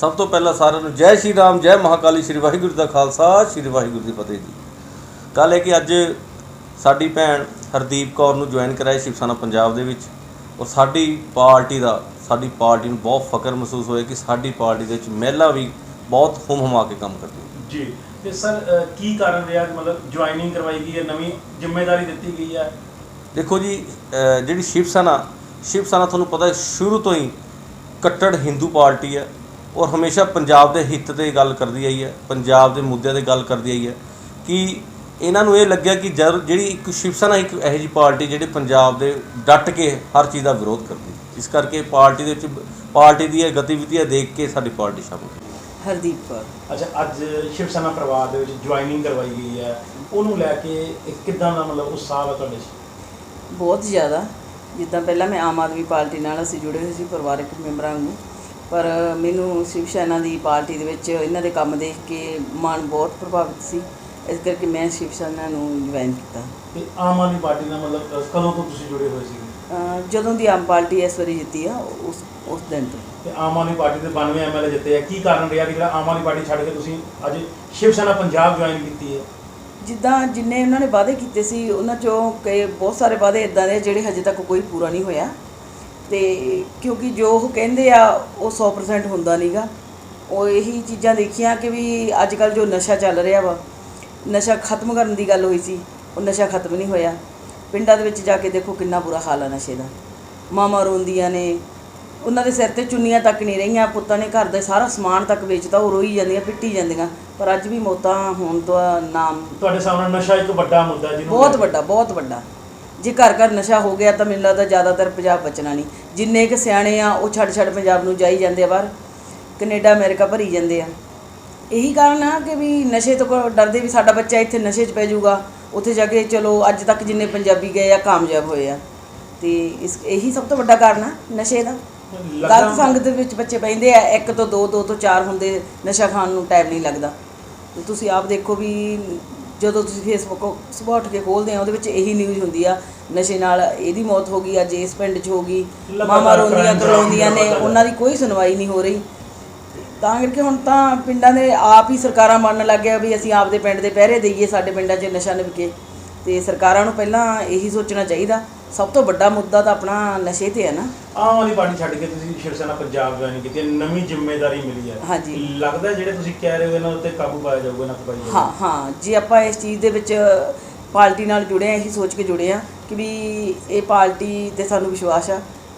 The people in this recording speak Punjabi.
ਸਭ ਤੋਂ ਪਹਿਲਾਂ ਸਾਰਿਆਂ ਨੂੰ ਜੈ ਸ਼੍ਰੀ ਰਾਮ ਜੈ ਮਹਾਕਾਲੀ ਸ਼੍ਰੀ ਵਾਹਿਗੁਰੂ ਦਾ ਖਾਲਸਾ ਸ਼੍ਰੀ ਵਾਹਿਗੁਰੂ ਜੀ ਕੀ ਫਤਿਹ ਜੀ। ਗੱਲ ਹੈ ਕਿ ਅੱਜ ਸਾਡੀ ਭੈਣ ਹਰਦੀਪ ਕੌਰ ਨੂੰ ਜੁਆਇਨ ਕਰਾਇਆ ਸ਼ਿਵ ਸੈਨਾ ਪੰਜਾਬ ਦੇ ਵਿੱਚ ਔਰ ਸਾਡੀ ਪਾਰਟੀ ਦਾ ਸਾਡੀ ਪਾਰਟੀ ਨੂੰ ਬਹੁਤ ਫਖਰ ਮਹਿਸੂਸ ਹੋਇਆ ਕਿ ਸਾਡੀ ਪਾਰਟੀ ਦੇ ਵਿੱਚ ਮਹਿਲਾ ਵੀ ਬਹੁਤ ਹੁਮ ਹੁਮਾ ਕੇ ਕੰਮ ਕਰਦੀ ਜੀ ਤੇ ਸਰ ਕੀ ਕਾਰਨ ਰਿਹਾ ਮਤਲਬ ਜੁਆਇਨਿੰਗ ਕਰਵਾਈ ਗਈ ਹੈ ਨਵੀਂ ਜ਼ਿੰਮੇਵਾਰੀ ਦਿੱਤੀ ਗਈ ਹੈ? ਦੇਖੋ ਜੀ ਜਿਹੜੀ ਸ਼ਿਵ ਸੈਨਾ ਸ਼ਿਵ ਸੈਨਾ ਤੁਹਾਨੂੰ ਪਤਾ ਹੈ ਸ਼ੁਰੂ ਤੋਂ ਹੀ ਕੱਟੜ ਹਿੰਦੂ ਪਾਰਟੀ ਹੈ। ਔਰ ਹਮੇਸ਼ਾ ਪੰਜਾਬ ਦੇ ਹਿੱਤ ਤੇ ਗੱਲ ਕਰਦੀ ਆਈ ਹੈ ਪੰਜਾਬ ਦੇ ਮੁੱਦਿਆਂ ਤੇ ਗੱਲ ਕਰਦੀ ਆਈ ਹੈ ਕਿ ਇਹਨਾਂ ਨੂੰ ਇਹ ਲੱਗਿਆ ਕਿ ਜਦ ਜਿਹੜੀ ਇੱਕ ਸ਼ਿਵ ਸੈਨਾ ਇੱਕ ਇਹੋ ਜਿਹੀ ਪਾਰਟੀ ਜਿਹੜੀ ਪੰਜਾਬ ਦੇ ਡਟ ਕੇ ਹਰ ਚੀਜ਼ ਦਾ ਵਿਰੋਧ ਕਰਦੀ ਇਸ ਕਰਕੇ ਪਾਰਟੀ ਦੇ ਵਿੱਚ ਪਾਰਟੀ ਦੀਆਂ ਗਤੀਵਿਧੀਆਂ ਦੇਖ ਕੇ ਸਾਡੀ ਪਾਰਟੀ ਸ਼ਾਮਲ ਹੋਈ ਹਰਦੀਪ ਕੌਰ। ਅੱਛਾ ਅੱਜ ਸ਼ਿਵ ਸੈਨਾ ਪਰਿਵਾਰ ਦੇ ਵਿੱਚ ਜੁਆਇਨਿੰਗ ਕਰਵਾਈ ਗਈ ਹੈ। ਉਹਨੂੰ ਲੈ ਕੇ ਇੱਕ ਕਿੱਦਾਂ ਦਾ ਮਤਲਬ ਉਤਸ਼ਾਹ ਹੈ ਤੁਹਾਡੇ 'ਚ ਬਹੁਤ ਜ਼ਿਆਦਾ। ਜਿੱਦਾਂ ਪਹਿਲਾਂ ਮੈਂ ਆਮ ਆਦਮੀ ਪਾਰਟੀ ਨਾਲ ਅਸੀਂ ਜੁੜੇ ਹੋਏ ਸੀ ਪਰਿਵਾਰਕ ਮੈਂਬਰਾਂ ਨੂੰ ਪਰ ਮੈਨੂੰ ਸ਼ਿਵ ਸੈਨਾ ਦੀ ਪਾਰਟੀ ਦੇ ਵਿੱਚ ਇਹਨਾਂ ਦੇ ਕੰਮ ਦੇਖ ਕੇ ਮਨ ਬਹੁਤ ਪ੍ਰਭਾਵਿਤ ਸੀ। ਇਸ ਕਰਕੇ ਮੈਂ ਸ਼ਿਵ ਸੈਨਾ ਨੂੰ ਜੁਆਇਨ ਕੀਤਾ। ਤੇ ਆਮ ਆਦਮੀ ਪਾਰਟੀ ਨਾਲ ਮਤਲਬ ਕਦੋਂ ਤੋਂ ਤੁਸੀਂ ਜੁੜੇ ਹੋਏ ਸੀ ਅਹ ਜਦੋਂ ਦੀ ਆਮ ਪਾਰਟੀ ਇਸ ਵਾਰੀ ਜਿੱਤੀ ਆ ਉਸ ਉਸ ਦਿਨ ਤੋਂ। ਤੇ ਆਮ ਆਦਮੀ ਪਾਰਟੀ ਦੇ 92 ਐਮਐਲਏ ਜਿੱਤੇ ਆ। ਕੀ ਕਾਰਨ ਰਿਹਾ ਕਿ ਜਿਹੜਾ ਆਮ ਆਦਮੀ ਪਾਰਟੀ ਛੱਡ ਕੇ ਤੁਸੀਂ ਅੱਜ ਸ਼ਿਵ ਸੈਨਾ ਪੰਜਾਬ ਜੁਆਇਨ ਕੀਤੀ ਹੈ? ਜਿੱਦਾਂ ਜਿੰਨੇ ਉਹਨਾਂ ਨੇ ਵਾਅਦੇ ਕੀਤੇ ਸੀ ਉਹਨਾਂ ਚੋਂ ਕਈ ਬਹੁਤ ਸਾਰੇ ਵਾਅਦੇ ਇਦਾਂ ਦੇ ਆ ਜਿਹੜੇ ਹਜੇ ਤੱਕ ਕੋਈ ਪੂਰਾ ਨਹੀਂ ਹੋਇਆ। ਤੇ ਕਿਉਂਕਿ ਜੋ ਉਹ ਕਹਿੰਦੇ ਆ ਉਹ 100% ਹੁੰਦਾ ਨਹੀਂਗਾ ਉਹ ਇਹੀ ਚੀਜ਼ਾਂ ਦੇਖੀਆਂ ਕਿ ਵੀ ਅੱਜ ਕੱਲ ਜੋ ਨਸ਼ਾ ਚੱਲ ਰਿਹਾ ਵਾ ਨਸ਼ਾ ਖਤਮ ਕਰਨ ਦੀ ਗੱਲ ਹੋਈ ਸੀ ਉਹ ਨਸ਼ਾ ਖਤਮ ਨਹੀਂ ਹੋਇਆ। ਪਿੰਡਾਂ ਦੇ ਵਿੱਚ ਜਾ ਕੇ ਦੇਖੋ ਕਿੰਨਾ ਬੁਰਾ ਹਾਲ ਆ ਨਸ਼ੇ ਦਾ। ਮਾਮਾ ਰੋਂਦੀਆਂ ਨੇ। ਉਹਨਾਂ ਦੇ ਸਿਰ ਤੇ ਚੁੰਨੀਆਂ ਤੱਕ ਨਹੀਂ ਰਹੀਆਂ ਪੁੱਤਾਂ ਨੇ ਘਰ ਦਾ ਸਾਰਾ ਸਮਾਨ ਤੱਕ ਵੇਚਤਾ ਉਹ ਰੋਈ ਜਾਂਦੀਆਂ ਪਿੱਟੀ ਜਾਂਦੀਆਂ। ਪਰ ਅੱਜ ਵੀ ਮੌਤਾਂ ਹੋਣ ਤੋਂ ਨਾਮ ਤੁਹਾਡੇ ਸਾਹਮਣੇ ਨਸ਼ਾ ਇੱਕ ਵੱਡਾ ਮੁੱਦਾ ਜਿਹਨੂੰ ਬਹੁਤ ਵੱਡਾ ਬਹੁਤ ਵੱਡਾ। ਜੇ ਘਰ ਘਰ ਨਸ਼ਾ ਹੋ ਗਿਆ ਤਾਂ ਮੈਨੂੰ ਲੱਗਦਾ ਜ਼ਿਆਦਾਤਰ ਪੰਜਾਬ ਬਚਣਾ ਨਹੀਂ। ਜਿੰਨੇ ਕਿ ਸਿਆਣੇ ਆ ਉਹ ਛੱਡ ਛੱਡ ਪੰਜਾਬ ਨੂੰ ਜਾਈ ਜਾਂਦੇ ਆ ਬਾਹਰ। ਕੈਨੇਡਾ ਅਮਰੀਕਾ ਭਰੀ ਜਾਂਦੇ ਆ। ਇਹੀ ਕਾਰਨ ਆ ਕਿ ਵੀ ਨਸ਼ੇ ਤੋਂ ਡਰਦੇ ਵੀ ਸਾਡਾ ਬੱਚਾ ਇੱਥੇ ਨਸ਼ੇ 'ਚ ਪੈ ਜਾਊਗਾ। ਉੱਥੇ ਜਾ ਕੇ ਚਲੋ ਅੱਜ ਤੱਕ ਜਿੰਨੇ ਪੰਜਾਬੀ ਗਏ ਆ ਕਾਮਯਾਬ ਹੋਏ ਆ। ਤੇ ਇਸ ਇਹੀ ਸਭ ਤੋਂ ਵੱਡਾ ਕਾਰਨ ਆ ਨਸ਼ੇ ਦਾ। ਗਲਤ ਸੰਗਤ ਦੇ ਵਿੱਚ ਬੱਚੇ ਪੈਂਦੇ ਆ ਇੱਕ ਤੋਂ ਦੋ ਦੋ ਤੋਂ ਚਾਰ ਹੁੰਦੇ ਨਸ਼ਾ ਖਾਣ ਨੂੰ ਟਾਈਮ ਨਹੀਂ ਲੱਗਦਾ। ਤੁਸੀਂ ਆਪ ਦੇਖੋ ਵੀ ਜਦੋਂ ਤੁਸੀਂ ਫੇਸਬੁੱਕ ਸੁਬਾਹ ਉੱਠ ਕੇ ਖੋਲਦੇ ਆ ਉਹਦੇ ਵਿੱਚ ਇਹੀ ਨਿਊਜ਼ ਹੁੰਦੀ ਆ ਨਸ਼ੇ ਨਾਲ ਇਹਦੀ ਮੌਤ ਹੋ ਗਈ ਅੱਜ ਇਸ ਪਿੰਡ 'ਚ ਹੋ ਗਈ ਮਾਮਾ ਰੋਂਦੀਆਂ ਕਰਵਾਉਂਦੀਆਂ ਨੇ ਉਹਨਾਂ ਦੀ ਕੋਈ ਸੁਣਵਾਈ ਨਹੀਂ ਹੋ ਰਹੀ। ਤਾਂ ਕਰਕੇ ਹੁਣ ਤਾਂ ਪਿੰਡਾਂ ਦੇ ਆਪ ਹੀ ਸਰਕਾਰਾਂ ਮੰਨਣ ਲੱਗ ਗਿਆ ਵੀ ਅਸੀਂ ਆਪਦੇ ਪਿੰਡ ਦੇ ਪਹਿਰੇ ਦਈਏ ਸਾਡੇ ਪਿੰਡਾਂ 'ਚ ਨਸ਼ਾ ਨਾ ਵਿਕੇ ਤੇ ਸਰਕਾਰਾਂ ਨੂੰ ਪਹਿਲਾਂ ਇਹੀ ਸੋਚਣਾ ਚਾਹੀਦਾ। ਸਭ ਤੋਂ ਵੱਡਾ ਮੁੱਦਾ ਤਾਂ ਆਪਣਾ ਨਸ਼ੇ ਤੇ ਹੈ ਨਾ। ਆਮ ਆਦਮੀ ਪਾਰਟੀ ਛੱਡ ਕੇ ਤੁਸੀਂ ਸ਼ਿਵ ਸੈਨਾ ਪੰਜਾਬ ਜੁਆਇਨ ਕੀਤੀ ਹੈ ਨਵੀਂ ਜ਼ਿੰਮੇਵਾਰੀ ਮਿਲੀ ਹੈ। ਹਾਂਜੀ। ਲੱਗਦਾ ਜਿਹੜੇ ਤੁਸੀਂ ਕਹਿ ਰਹੇ ਹੋ ਇਹਨਾਂ ਉੱਤੇ ਕਾਬੂ ਪਾਇਆ ਜਾਊਗਾ ਨਾ ਜਾਊਗਾ ਹਾਂ ਹਾਂ। ਜੇ ਆਪਾਂ ਇਸ ਚੀਜ਼ ਦੇ ਵਿੱਚ ਪਾਰਟੀ ਨਾਲ ਜੁੜੇ ਆ ਇਹੀ ਸੋਚ ਕੇ ਜੁੜੇ ਆ ਕਿ ਵੀ ਇਹ ਪਾਰਟੀ ਤੇ ਸਾਨੂੰ ਵਿਸ਼ਵਾਸ ਆ।